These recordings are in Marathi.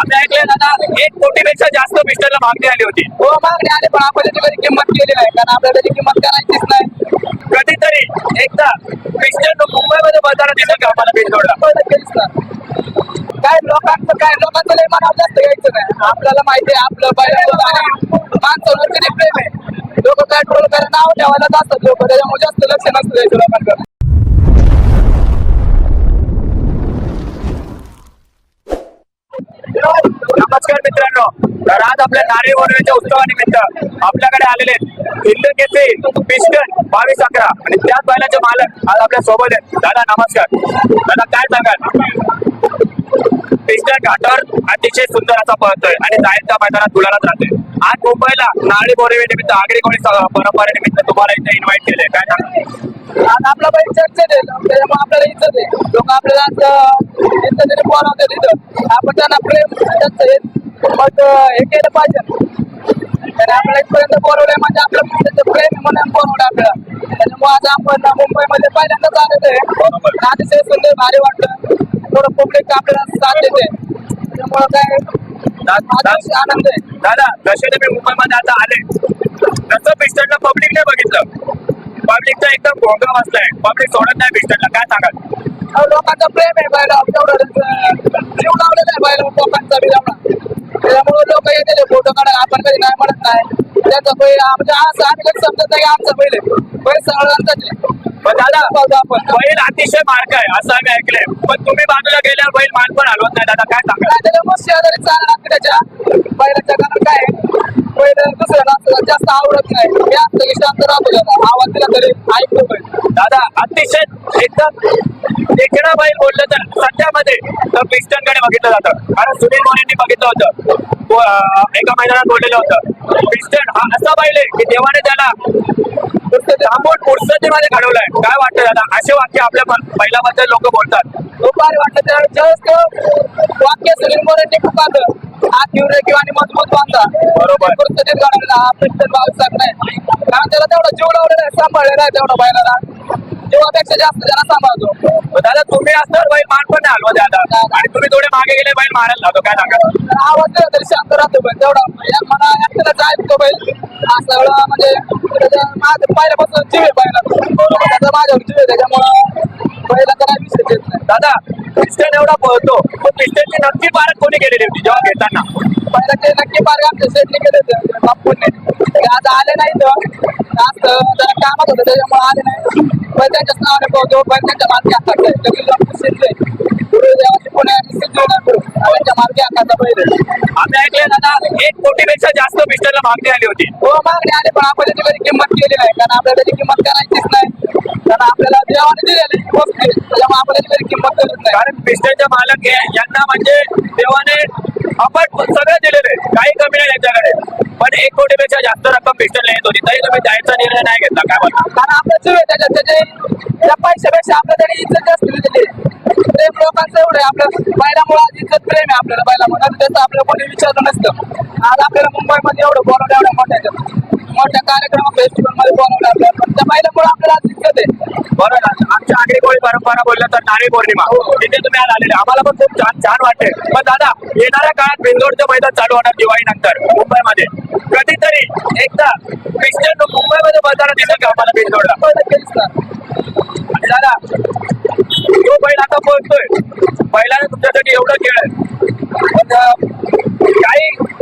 आम्ही ऐकले दादा एक कोटीपेक्षा जास्त पिस्टनला मागणी आली होती. हो मागणी आली पण आपण त्याची किंमत केली नाही कारण आपल्याला त्याची किंमत करायचीच नाही. कधीतरी एकदा पिस्टन मुंबईमध्ये बाजारात येतं का आम्हाला ना. काय लोकांचं काय लोकांचं लय मनावर जास्त घ्यायचं नाही. आपल्याला माहिती आहे आपलं आणि माणसावर प्रेम आहे. लोक कंट्रोल करायला नाव ठेवायला जातात लोक त्याच्यामुळे जास्त लक्ष नसतं द्यायचं लोकांकडे नमस्कार मित्रांनो. तर आज आपल्या नारे वनवेच्या उत्सवानिमित्त आपल्याकडे आलेले हिंदकेचे पिस्टन बावीस अकरा. आणि त्याच बैलाचे मालक आज आपल्यासोबत आहेत. दादा नमस्कार. दादा काय सांगाल? पिस्टन घाटावर अतिशय सुंदर असा पळतोय आणि जायच्या मैदानात गुलालात राहते आज मुंबईला नारळी बोरेवे निमित्त आगरी कोणी परंपरेनिमित्त तुम्हाला इथे इन्व्हाइट केले काय आज आपला बाई चर्चेत आहे. त्याच्यामुळे आपल्याला इज्जत आहे. लोक आपल्याला इज्जतीने बोलावतात इथं. आपण त्यांना प्रेम त्यांचं हे मग हे केलं पाहिजे. त्याने आपल्याला इथपर्यंत बोलवलंय म्हणजे आपलं त्यांचं प्रेम म्हणून बोलवलं आपल्याला. त्याच्यामुळे आज आपण मुंबईमध्ये पहिल्यांदाच आलेलो आहे. अतिशय सुंदर भारी वाटलं. थोडं पब्लिक आपल्याला साथ देते. त्याच्यामुळं काय? आनंद आहे. दादा जसे तुम्ही मुंबईमध्ये आता आले तसं पिस्टनला पब्लिकने बघितलं. पब्लिकचा एकदम भोंगा बसलाय. पब्लिक सोडत नाही पिस्टनला काय सांगाल? अहो, लोकांचं प्रेम आहे अं, जीव लावलेला आहे बैला लोकांचा बी लावला त्याच्यामुळे लोक येते फोटो काढायला. आपण कधी नाही म्हणत नाही. त्याचं बैल म्हणजे असं आम्ही कधी समजत नाही आमचं बैल सगळ्यांचाच आहे. पण दादा बैल अतिशय मार्ग आहे असं आम्ही ऐकलंय. पण तुम्ही बाजूला गेल्यावर बैल मान पण हलवत नाही. दादा काय काय त्याच्या बैलाच्या कारण काय दुसऱ्याला जास्त आवडत नाही. मी आता की राहतो त्याचा आवाज दिला तरी ऐकतो बैल दादा अतिशय एकदम देखणा बैल बोललं तर सध्यामध्ये तर पिस्टनकडे बघितलं जातं. कारण सुनील मोरेंनी बघितलं होतं. एका मैदानात बोललेलं होतं. पिस्टन हा असा बैल आहे की देवाने त्याला थांबवून पुरस्थितीमध्ये घडवलाय काय वाटतं दादा? असे वाक्य आपल्या बैलाबद्दल लोक बोलतात. वाटलं त्या ज्यावेळेस तो. वाक्य सुनील मोरेंनी पुकारलं हात घेऊन किंवा आणि मजबूत बांधा. बरोबर. परिस्थितीत घडवला हा पिस्टन भाविक नाही. कारण त्याला तेवढा जीव लावलेला आहे सांभाळलेला आहे तेवढा बैलाला जीवापेक्षा जास्त त्यांना सांभाळतो. दादा तुम्ही असल्यावर माझं पहिल्यापासून जीव आहे त्याचा माझ्यावर जीव आहे त्याच्यामुळं तर काही विषय येत नाही. दादा पिस्टन एवढा पळतो पिस्टनची नक्की पारख कोणी केलेली होती जेव्हा घेताना? पहिला ते नक्की पार्क आमच्या शेतने केले होते बापूने. आज आले नाही तर जास्त जरा कामात होतं त्याच्यामुळे आले नाही. पण त्यांच्याच नावाने पोहतो पण त्यांच्या मार्गे हातात पुणे आणि मार्गे हाताचा पहिले आम्ही ऐकले दादा एक कोटीपेक्षा जास्त पिस्टनला मागणी आली होती. हो मागणी आली पण आपण त्याची किंमत केली नाही. कारण आपल्याला त्याची किंमत करायचीच नाही. कारण आपल्याला देवाने दिलेली गोष्ट आहे. त्याच्यामुळे आपण त्याची कधी किंमत करत नाही. कारण पिस्टनचे मालक हे यांना म्हणजे देवाने आपण सगळं दिलेलं आहे. काही कमी नाही त्यांच्याकडे पण एक कोटीपेक्षा जास्त रक्कम पिस्टनला येत होती. तरी तुम्ही जायचा निर्णय नाही घेतला. काय बोलता? कारण आपलं जीव आहे त्याच्यात. त्याचे त्या पैशापेक्षा आपल्या तरी इज्जत जास्त दिलेली. प्रेम लोकांचं एवढं आहे. आपलं बैलामुळे आज इज्जत प्रेम आहे आपल्याला बैलामुळे. त्याचं आपलं कोणी विचारलं नसतं. आज आपल्याला मुंबईमध्ये एवढं बोलवलं एवढ्या मोठ्या. मोठ्या कार्यक्रम फेस्टिवलमध्ये बोलवलं आपल्याला. पण त्या बैलामुळे आपल्याला आज इज्जत आहे. बरोबर. परंपरा बोलल्या तर नारळी पौर्णिमा. तिथे तुम्ही आज आलेले. आम्हाला पण खूप छान छान वाटते. पण दादा येणाऱ्या काळात बिंदोडचं मैदान चालू होणार दिवाळी नंतर मुंबईमध्ये. कधीतरी एकदा पिस्टन मुंबईमध्ये बाजारात दिसेल का आम्हाला बिंदोडला आणि दादा तो बैल आता बोलतोय बैलाने तुमच्यासाठी एवढं खेळ पण, अं,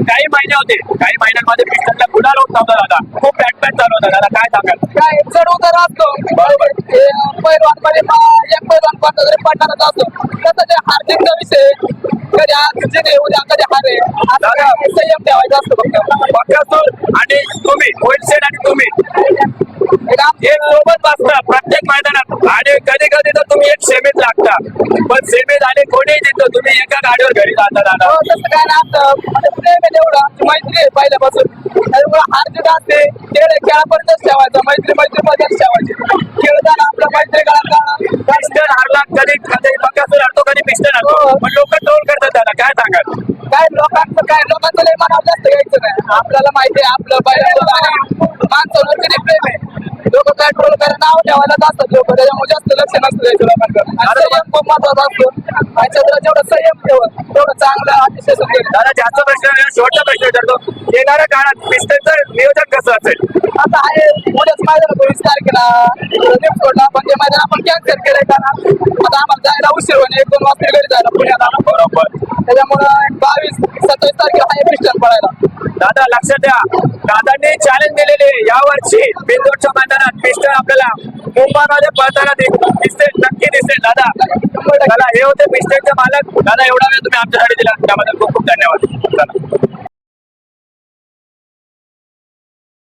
काही महिने होते. काही महिन्यांमध्ये पिस्टनला गुन्हा होत नव्हता दादा. खूप बॅट बॅट चालू होता. दादा काय सांगाल? काय चढ उतार असतो. बरोबर. पैलवानमध्ये मा- एक पैलवान पडणारच असतो. तसं ते हार्दिकचा विषय. कधी आज जिथे उद्या कधी हारे आता संयम ठेवायचा असतो फक्त. आणि तुम्ही होलसेल आणि तुम्ही. एक आम- बसता प्रत्येक मैदानात. आणि कधी कधी तर तुम्ही एक सेमीत लागता. पण सेमीत आणि कोणी देतो तुम्ही एका गाडीवर घरी जाता दादा. हो, तसं काय ना प्रेम आहे तेवढं. मैत्री आहे पहिल्यापासून. त्याच्यामुळे हार जीत असते खेळ खेळापर्यंतच ठेवायचं. मैत्री मैत्री मध्येच ठेवायची. खेळताना आपलं मैत्री काळात पिस्टन हारला कधी कधी बकासूर हरतो कधी पिस्टन हरतो. हो. पण लोक ट्रोल करतात त्याला काय सांगाल? काय लोकांचं काय लोकांचं लय मनावर जास्त घ्यायचं नाही. आपल्याला माहिती आहे आपलं बैलाचं आणि माणसावर किती प्रेम आहे लोक काय ट्रोल करायला नाव ठेवायला जातात लोक त्याच्यामुळे जास्त लक्ष नसतं द्यायचं लोकांकडे. आणि संयम खूप महत्त्वाचा असतो. आणि क्षेत्रात जेवढं संयम ठेवत तेवढं चांगलं अतिशय सुंदर. दादा जास्त प्रश्न शेवटचा प्रश्न विचारतो. येणाऱ्या काळात पिस्टनचं नियोजन असेल. आता आहे उद्याच मैदान वीस तारखेला सोडला पण ते मैदान आपण कॅन्सल केलंय का आता आम्हाला जायला उशीर होईल एक दोन वाजता घरी जायला पुण्याला बरोबर. त्याच्यामुळं बावीस सत्तावीस तारखेला आहे पिस्टन पडायला दादा लक्षात द्या. दादांनी चॅलेंज दिलेले या वर्षी बिंदूरच्या मैदानात पिस्टन आपल्याला मुंबईमध्ये पळताना दि- दिसते नक्की दिसेल दादा दादा हे होते पिस्टनचे मालक. दादा एवढा वेळ तुम्ही आमच्यासाठी दिला. त्याबद्दल खूप खूप धन्यवाद.